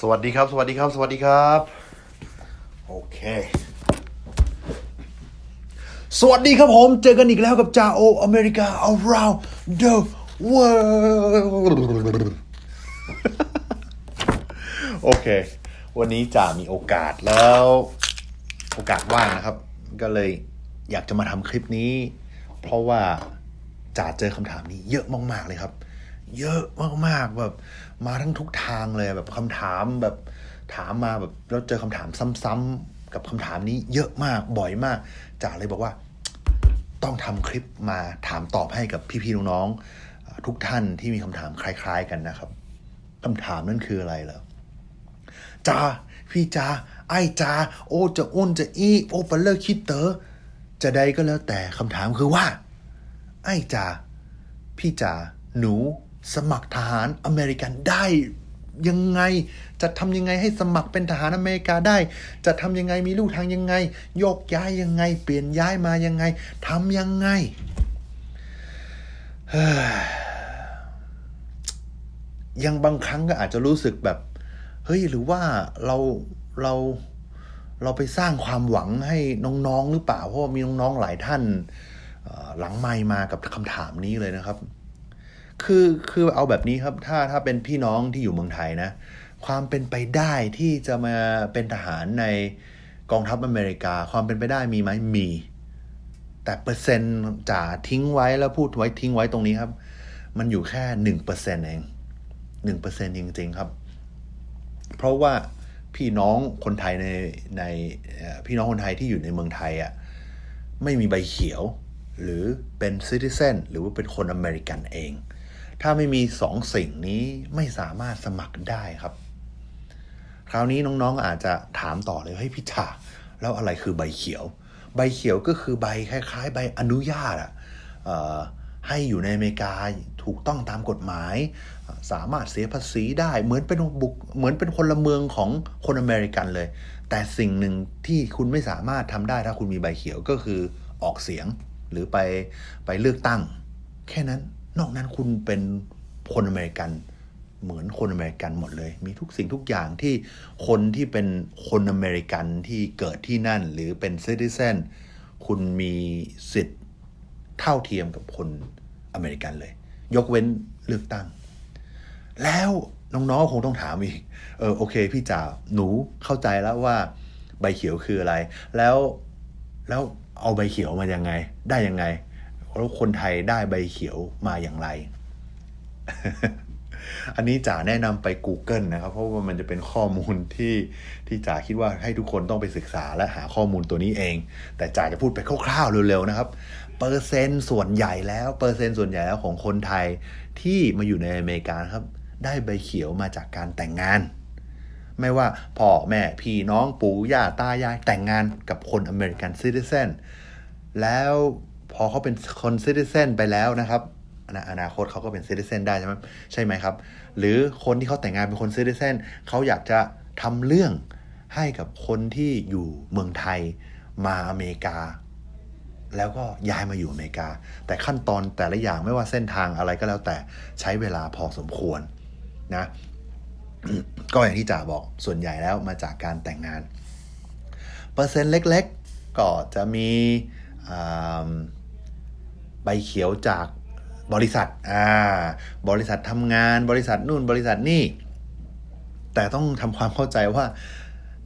สวัสดีครับ สวัสดีครับ สวัสดีครับ โอเค สวัสดีครับผม เจอกันอีกแล้วกับจาโออเมริกา around the world โอเค วันนี้จ่ามีโอกาสแล้ว โอกาสว่างนะครับ ก็เลยอยากจะมาทำคลิปนี้ เพราะว่าจ่าเจอคำถามนี้เยอะมาก ๆ เลยครับ เยอะมากๆแบบมาทั้งทุกทางเลยแบบคำถามแบบถามมาแบบแล้วเจอคำถามซ้ำๆกับคำถามนี้เยอะมากบ่อยมากจ่าเลยบอกว่าต้องทำคลิปมาถามตอบให้กับพี่ๆน้องๆทุกท่านที่มีคำถามคล้าย ๆ กันนะครับคำถามนั่นคืออะไรเหรอจ้าพี่จ้าไอ้จ้าโอจะอ้นจะอีโอ้ปะเลิกคิดเตอจะใดก็แล้วแต่คำถามคือว่า ไอ้จ้าพี่จ๋าหนู สมัครทหารอเมริกันได้ยังไง จะทำยังไงให้สมัครเป็นทหารอเมริกาได้ จะทำยังไงมีลูกทางยังไง โยกย้ายยังไง เปลี่ยนย้ายมายังไงทำยังไง ยังบางครั้งก็อาจจะรู้สึกแบบ เฮ้ย หรือว่าเราเราเราไปสร้างความหวังให้น้องๆหรือเปล่า เพราะว่ามีน้องๆหลายท่านหลังไมค์มากับคำถามนี้เลยนะครับ คือคือเอาแบบนี้ครับถ้าถ้าเป็นพี่น้องที่อยู่เมืองไทยนะ ความเป็นไปได้ที่จะมาเป็นทหารในกองทัพอเมริกา ความเป็นไปได้มีไหมมี แต่เปอร์เซ็นต์จะทิ้งไว้แล้วพูดไว้ทิ้งไว้ตรงนี้ครับ มันอยู่แค่หนึ่งเปอร์เซ็นต์เองหนึ่งเปอร์เซ็นต์จริง ๆ ครับ เพราะว่าพี่น้องคนไทยในในพี่น้องคนไทยที่อยู่ในเมืองไทยอะไม่มีใบเขียว หรือเป็นซิติเซนหรือว่าเป็นคนอเมริกันเอง ถ้าไม่มีสองสิ่งนี้ไม่สามารถสมัครได้ครับ คราวนี้น้องๆอาจจะถามต่อเลยเฮ้ยพี่ชาแล้วอะไรคือใบเขียว ใบเขียวก็คือใบคล้ายๆ ใบอนุญาตอะเอ่อให้อยู่ในอเมริกาถูกต้องตามกฎหมาย สามารถเสียภาษีได้เหมือนเป็นบุคเหมือนเป็นคนละเมืองของคนอเมริกันเลย แต่สิ่งหนึ่งที่คุณไม่สามารถทำได้ถ้าคุณมีใบเขียวก็คือออกเสียงหรือไปไปเลือกตั้ง แค่นั้น นอกนั้นคุณเป็นคนอเมริกันเหมือนคนอเมริกันหมดเลย มีทุกสิ่งทุกอย่างที่คนที่เป็นคนอเมริกันที่เกิดที่นั่น หรือเป็นซิติเซนคุณมีสิทธิ์เท่าเทียมกับคนอเมริกันเลย ยกเว้นเลือกตั้ง แล้วน้องๆคงต้องถามอีก เออโอเค พี่จ๋าหนูเข้าใจแล้วว่าใบเขียวคืออะไร แล้วแล้วเอาใบเขียวมายังไง ได้ยังไง แล้วคนไทยได้ใบเขียวมาอย่างไร อันนี้จ๋าแนะนำไป Google นะครับ เพราะว่ามันจะเป็นข้อมูลที่ที่จ๋าคิดว่าให้ทุกคนต้องไปศึกษาและหาข้อมูลตัวนี้เอง แต่จ๋าจะพูดไปคร่าวๆเร็วๆนะครับ เปอร์เซ็นต์ส่วนใหญ่แล้วเปอร์เซ็นต์ส่วนใหญ่แล้วของคนไทยที่มาอยู่ในอเมริกาครับ ได้ใบเขียวมาจากการแต่งงานไม่ว่าพ่อแม่พี่น้องปู่ย่าตายายแต่งงานกับคนอเมริกันซิติเซนแล้ว พอเขาเป็นคนซิติเซนไปแล้วนะครับอนาอนาคตเขาก็เป็นซิติเซนได้ใช่ไหมใช่ไหมครับ หรือคนที่เขาแต่งงานเป็นคนซิติเซนเขาอยากจะทำเรื่องให้กับคนที่อยู่เมืองไทยมาอเมริกา แล้วก็ย้ายมาอยู่อเมริกา แต่ขั้นตอนแต่ละอย่างไม่ว่าเส้นทางอะไรก็แล้วแต่ใช้เวลาพอสมควรนะก็อย่างที่จ่าบอกส่วนใหญ่แล้วมาจากการแต่งงาน เปอร์เซ็นต์เล็ก ๆ ก็จะมีอ่า ใบเขียวจากบริษัทอ่าบริษัททำงานบริษัทนู่นบริษัทนี่ แต่ต้องทำความเข้าใจว่า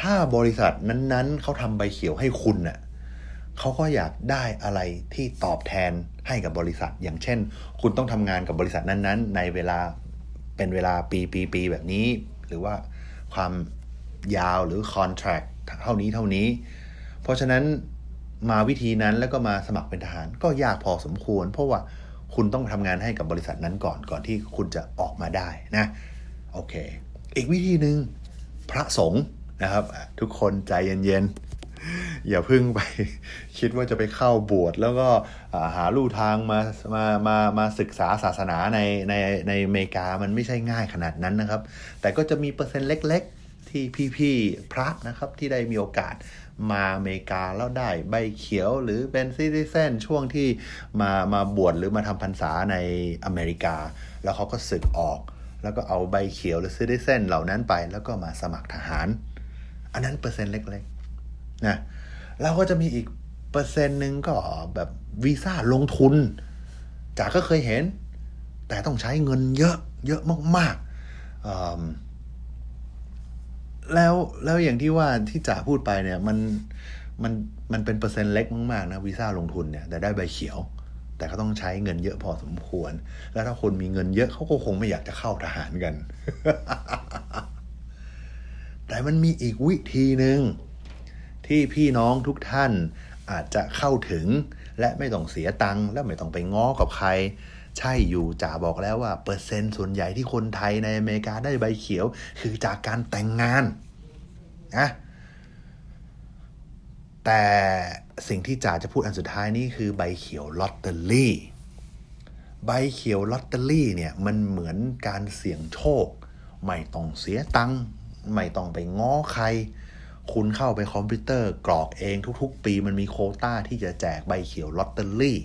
ถ้าบริษัทนั้นๆเขาทำใบเขียวให้คุณน่ะเขาก็อยากได้อะไรที่ตอบแทนให้กับบริษัท อย่างเช่น คุณต้องทำงานกับบริษัทนั้นๆ ในเวลาเป็นเวลาปีปีปีแบบนี้ หรือว่าความยาวหรือคอนแท c t เท่านี้เท่านี้ เพราะฉะนั้น มาวิธีนั้นแล้วก็มาสมัครเป็นทหารก็ยากพอสมควร เพราะว่าคุณต้องทำงานให้กับบริษัทนั้นก่อนก่อนที่คุณจะออกมาได้นะโอเค อีกวิธีหนึ่งพระสงฆ์นะครับ ทุกคนใจเย็นๆ อย่าเพึ่งไป คิดว่าจะไปเข้าบวชแล้วก็หาลู่ทางมามามามาศึกษาศาสนาในในในอเมริกามันไม่ใช่ง่ายขนาดนั้นนะครับ แต่ก็จะมีเปอร์เซ็นต์เล็ก ๆ ที่พี่ๆพระนะครับที่ได้มีโอกาส มาอเมริกาแล้วได้ใบเขียวหรือเป็นซิติเซนช่วงที่มามาบวชหรือมาทำพรรษาในอเมริกา แล้วเขาก็ศึกออก แล้วก็เอาใบเขียวหรือซิติเซนเหล่านั้นไป แล้วก็มาสมัครทหาร อันนั้นเปอร์เซ็นต์เล็กๆนะเราก็จะมีอีกเปอร์เซ็นต์หนึ่งก็แบบวีซ่าลงทุนจากก็เคยเห็น แต่ต้องใช้เงินเยอะเยอะมากๆ แล้วแล้วอย่างที่ว่าที่จ่าพูดไปเนี่ย มันมันมันเป็นเปอร์เซ็นต์เล็กมากๆนะวีซ่าลงทุนเนี่ยแต่ได้ใบเขียว แต่ก็ต้องใช้เงินเยอะพอสมควร แล้วถ้าคนมีเงินเยอะเขาก็คงไม่อยากจะเข้าทหารกัน แต่มันมีอีกวิธีหนึ่งที่พี่น้องทุกท่านอาจจะเข้าถึงและไม่ต้องเสียตังค์และไม่ต้องไปง้อกับใคร ใช่อยู่จ่าบอกแล้วว่าเปอร์เซ็นต์ส่วนใหญ่ที่คนไทยในอเมริกาได้ใบเขียว คือจากการแต่งงานนะแต่สิ่งที่จ่าจะพูดอันสุดท้ายนี่คือใบเขียวลอตเตอรี่ ใบเขียวลอตเตอรี่เนี่ยมันเหมือนการเสี่ยงโชค ไม่ต้องเสียตังค์ไม่ต้องไปง้อใคร คุณเข้าไปคอมพิวเตอร์กรอกเองทุกๆ ปีมันมีโคต้าที่จะแจกใบเขียวลอตเตอรี่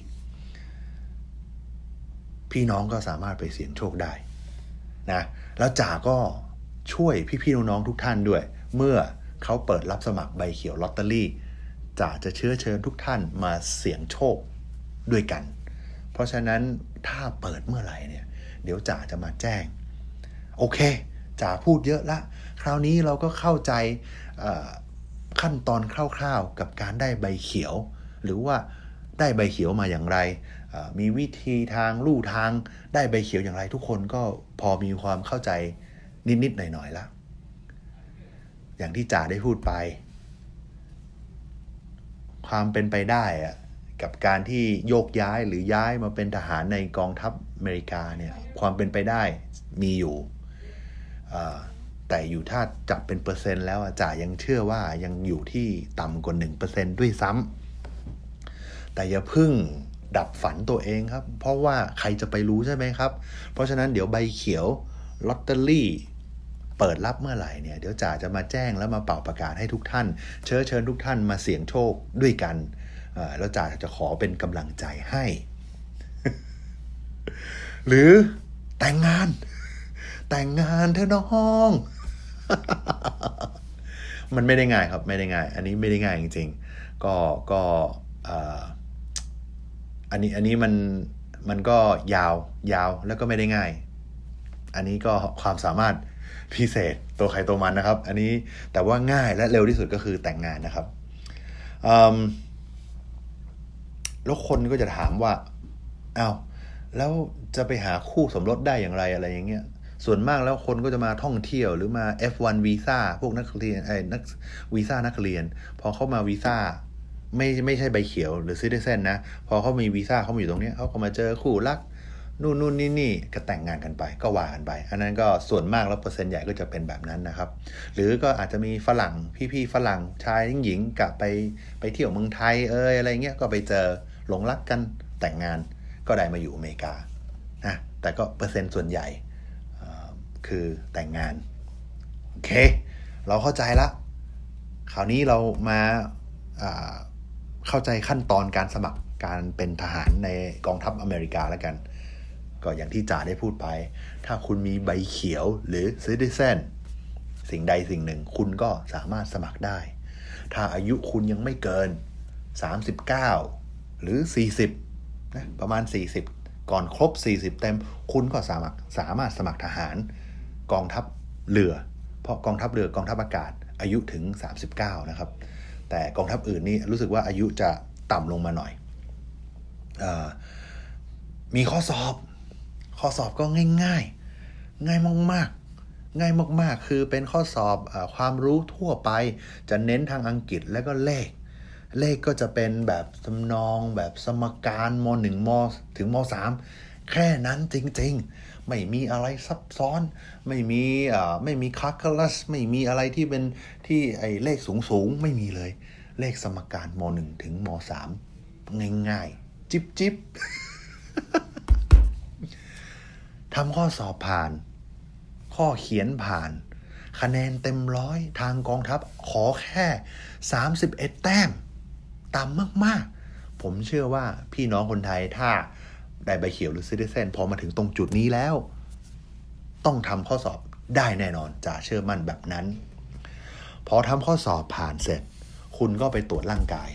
พี่น้องก็สามารถไปเสี่ยงโชคได้นะแล้วจ่าก็ช่วยพี่ๆน้องๆทุกท่านด้วย เมื่อเขาเปิดรับสมัครใบเขียวลอตเตอรี่จ่าจะเชื้อเชิญทุกท่านมาเสี่ยงโชคด้วยกัน เพราะฉะนั้นถ้าเปิดเมื่อไหร่เนี่ย เดี๋ยวจ่าจะมาแจ้ง โอเคจ่าพูดเยอะละ คราวนี้เราก็เข้าใจขั้นตอนคร่าวๆกับการได้ใบเขียว หรือว่าได้ใบเขียวมาอย่างไร มีวิธีทางลู่ทางได้ใบเขียวอย่างไร ทุกคนก็พอมีความเข้าใจนิด ๆ หน่อยๆแล้วอย่างที่จ่าได้พูดไป ความเป็นไปได้อะกับการที่โยกย้ายหรือย้ายมาเป็นทหารในกองทัพอเมริกาเนี่ยความเป็นไปได้มีอยู่ แต่อยู่ถ้าจับเป็นเปอร์เซ็นต์แล้วจ่ายังเชื่อว่ายังอยู่ที่ต่ำกว่าหนึ่งเปอร์เซ็นด้วยซ้ำแต่อย่าพึ่ง ดับฝันตัวเองครับ เพราะว่าใครจะไปรู้ใช่ไหมครับ เพราะฉะนั้นเดี๋ยวใบเขียวลอตเตอรี่เปิดรับเมื่อไหร่เนี่ยเดี๋ยวจ่าจะมาแจ้งแล้วมาเป่าประกาศให้ทุกท่าน เชิญเชิญทุกท่านมาเสี่ยงโชคด้วยกันแล้วจ่าจะขอเป็นกำลังใจให้ หรือแต่งงาน แต่งงานเธอน้องมันไม่ได้ง่ายครับไม่ได้ง่าย อันนี้ไม่ได้ง่ายจริง ๆ ก็ก็ อันนี้อันนี้มันมันก็ยาวยาวแล้วก็ไม่ได้ง่าย อันนี้ก็ความสามารถพิเศษตัวใครตัวมันนะครับ อันนี้แต่ว่าง่ายและเร็วที่สุดก็คือแต่งงานนะครับแล้วคนก็จะถามว่าอา้าวแล้วจะไปหาคู่สมรสได้อย่างไรอะไรอย่างเงี้ย ส่วนมากแล้วคนก็จะมาท่องเที่ยวหรือมา F1 วีซ่าพวกนักเรียนไอ้นักวีซ่านักเรียน พอเข้ามาวีซ่า ไม่ไม่ใช่ใบเขียวหรือซิติเซนนะ พอเขามีวีซ่าเขามาอยู่ตรงนี้เขาก็มาเจอคู่รักนู่นนู่นนี่นี่ก็แต่งงานกันไปก็ว่ากันไป อันนั้นก็ส่วนมากแล้วเปอร์เซ็นต์ใหญ่ก็จะเป็นแบบนั้นนะครับ หรือก็อาจจะมีฝรั่งพี่ๆฝรั่งชายหญิงกลับไปไปเที่ยวเมืองไทยเอยอะไรเงี้ยก็ไปเจอหลงรักกันแต่งงานก็ได้มาอยู่อเมริกานะแต่ก็เปอร์เซ็นต์ส่วนใหญ่คือแต่งงาน โอเค เราเข้าใจละ คราวนี้เรามาา เข้าใจขั้นตอนการสมัครการเป็นทหารในกองทัพอเมริกาแล้วกัน ก็อย่างที่จ่าได้พูดไป ถ้าคุณมีใบเขียวหรือ citizen สิ่งใดสิ่งหนึ่ง คุณก็สามารถสมัครได้ ถ้าอายุคุณยังไม่เกิน 39 หรือ 40นะประมาณ 40 ก่อนครบ 40 เต็ม คุณก็สามารถสามารถสมัครทหารกองทัพเรือ เพราะกองทัพเรือกองทัพอากาศอายุถึง 39 นะครับ แต่กองทัพอื่นนี่รู้สึกว่าอายุจะต่ำลงมาหน่อยอมีข้อสอบ ข้อสอบก็ง่ายง่ายง่ายมากๆ ง่ายมากๆ คือเป็นข้อสอบอความรู้ทั่วไป จะเน้นทางอังกฤษและก็เลข เลขก็จะเป็นแบบสำนองแบบสมการม .1 มถึงม .3 แค่นั้นจริง ๆ ไม่มีอะไรซับซ้อน ไม่มีอ่าไม่มีคาร์คลัสไม่มีอะไรที่เป็นที่ไอเลขสูงๆไม่มีเลย เลขสมการม .1 ถึงม .3 ง่ายๆ จิบจิบทำข้อสอบผ่าน ข้อเขียนผ่าน คะแนนเต็มร้อยทางกองทัพขอแค่ 31 แต้มต่ำมากๆ ผมเชื่อว่าพี่น้องคนไทยถ้า ได้ใบเขียวหรือซิติเซนพอมาถึงตรงจุดนี้แล้ว ต้องทำข้อสอบได้แน่นอนจ่าเชื่อมั่นแบบนั้น พอทำข้อสอบผ่านเสร็จ คุณก็ไปตรวจร่างกาย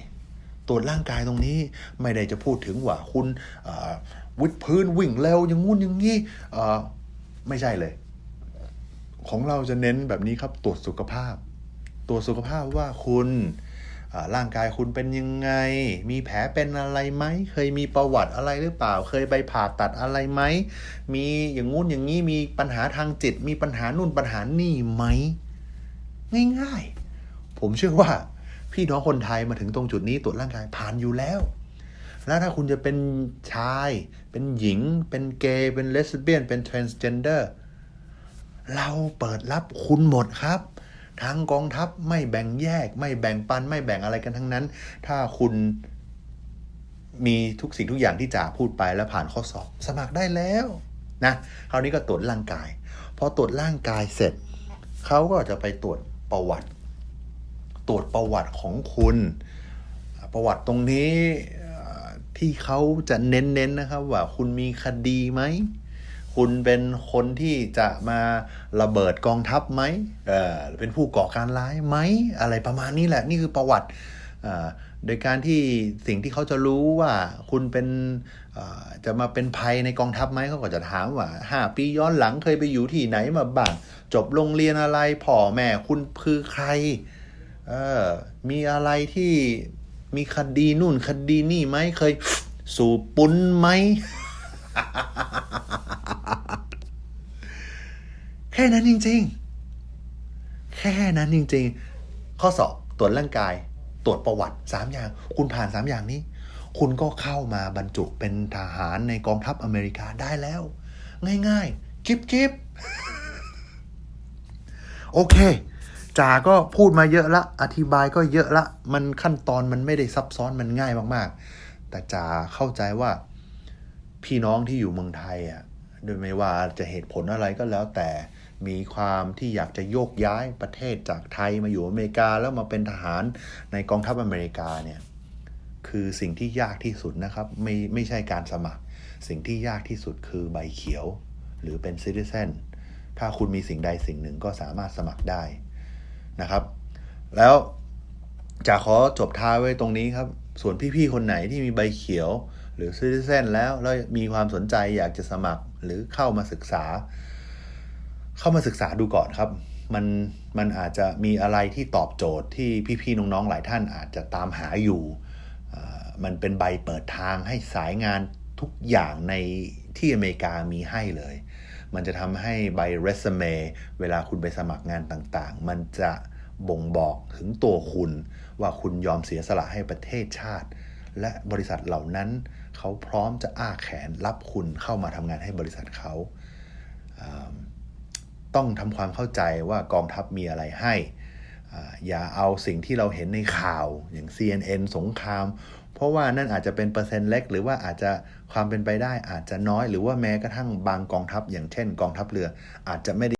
ตรวจร่างกายตรงนี้ไม่ได้จะพูดถึงว่าคุณเอ่อวิดพื้นวิ่งเร็วอย่างงู้นอย่างงี้ไม่ใช่เลย ของเราจะเน้นแบบนี้ครับตรวจสุขภาพ ตรวจสุขภาพว่าคุณ ร่างกายคุณเป็นยังไง มีแผลเป็นอะไรไหม เคยมีประวัติอะไรหรือเปล่า เคยไปผ่าตัดอะไรไหม มีอย่างงู้นอย่างนี้ มีปัญหาทางจิต มีปัญหานู่นปัญหานี่ไหม ง่ายๆ ผมเชื่อว่า พี่น้องคนไทยมาถึงตรงจุดนี้ตรวจร่างกายผ่านอยู่แล้ว แล้วถ้าคุณจะเป็นชาย เป็นหญิง เป็นเกย์ เป็นเลสเบี้ยน เป็น transgender เราเปิดรับคุณหมดครับ ทั้งกองทัพไม่แบ่งแยก ไม่แบ่งปัน ไม่แบ่งอะไรกันทั้งนั้น ถ้าคุณมีทุกสิ่งทุกอย่างที่จ่าพูดไปแล้วผ่านข้อสอบ สมัครได้แล้วนะคราวนี้ก็ตรวจร่างกาย พอตรวจร่างกายเสร็จเขาก็จะไปตรวจประวัติ ตรวจประวัติของคุณ ประวัติตรงนี้ที่เขาจะเน้นๆนะครับว่าคุณมีคดีไหม คุณเป็นคนที่จะมาระเบิดกองทัพไหมเออเป็นผู้ก่อการร้ายไหม อะไรประมาณนี้แหละ นี่คือประวัติอ่าโดยการที่สิ่งที่เขาจะรู้ว่าคุณเป็นจะมาเป็นภัยในกองทัพไหมเขาก็จะถามว่าห้าปีย้อนหลังเคยไปอยู่ที่ไหนมาบ้างจบโรงเรียนอะไรพ่อแม่คุณคือใครเออมีอะไรที่มีคดีนู่นคดีนี่ไหมเคยสูบปุ้นไหม แค่นั้นจริง ๆ แค่นั้นจริง ๆ ข้อสอบตรวจร่างกาย ตรวจประวัติสามอย่าง คุณผ่านสามอย่างนี้ คุณก็เข้ามาบรรจุเป็นทหารในกองทัพอเมริกาได้แล้ว ง่ายๆจิ๊บจิ๊บโอเคจ่าก็พูดมาเยอะละ อธิบายก็เยอะละ มันขั้นตอนมันไม่ได้ซับซ้อนมันง่ายมากๆ แต่จ่าเข้าใจว่าพี่น้องที่อยู่เมืองไทยอะ โดยไม่ว่าจะเหตุผลอะไรก็แล้วแต่มีความที่อยากจะโยกย้ายประเทศจากไทยมาอยู่อเมริกาแล้วมาเป็นทหารในกองทัพอเมริกาเนี่ยคือสิ่งที่ยากที่สุดนะครับไม่ไม่ใช่การสมัคร สิ่งที่ยากที่สุดคือใบเขียว หรือเป็นซิติเซนถ้าคุณมีสิ่งใดสิ่งหนึ่งก็สามารถสมัครได้นะครับ แล้วจะขอจบท้ายไว้ตรงนี้ครับ ส่วนพี่ๆคนไหนที่มีใบเขียว หรือซิติเซนแล้วแล้วมีความสนใจอยากจะสมัครหรือเข้ามาศึกษา เข้ามาศึกษาดูก่อนครับ มันมันอาจจะมีอะไรที่ตอบโจทย์ที่พี่ๆน้องๆหลายท่านอาจจะตามหาอยู่ มันเป็นใบเปิดทางให้สายงานทุกอย่างในที่อเมริกามีให้เลย มันจะทำให้ใบเรซูเม่เวลาคุณไปสมัครงานต่างๆ มันจะบ่งบอกถึงตัวคุณว่าคุณยอมเสียสละให้ประเทศชาติ และบริษัทเหล่านั้น เขาพร้อมจะอ้าแขนรับคุณเข้ามาทำงานให้บริษัทเขา ต้องทำความเข้าใจว่ากองทัพมีอะไรให้ออย่าเอาสิ่งที่เราเห็นในข่าวอย่าง CNN สงคราม เพราะว่านั่นอาจจะเป็นเปอร์เซ็นต์เล็ก หรือว่าอาจจะความเป็นไปได้อาจจะน้อย หรือว่าแม้กระทั่งบางกองทัพอย่างเช่น กองทัพเรืออาจจะไม่ได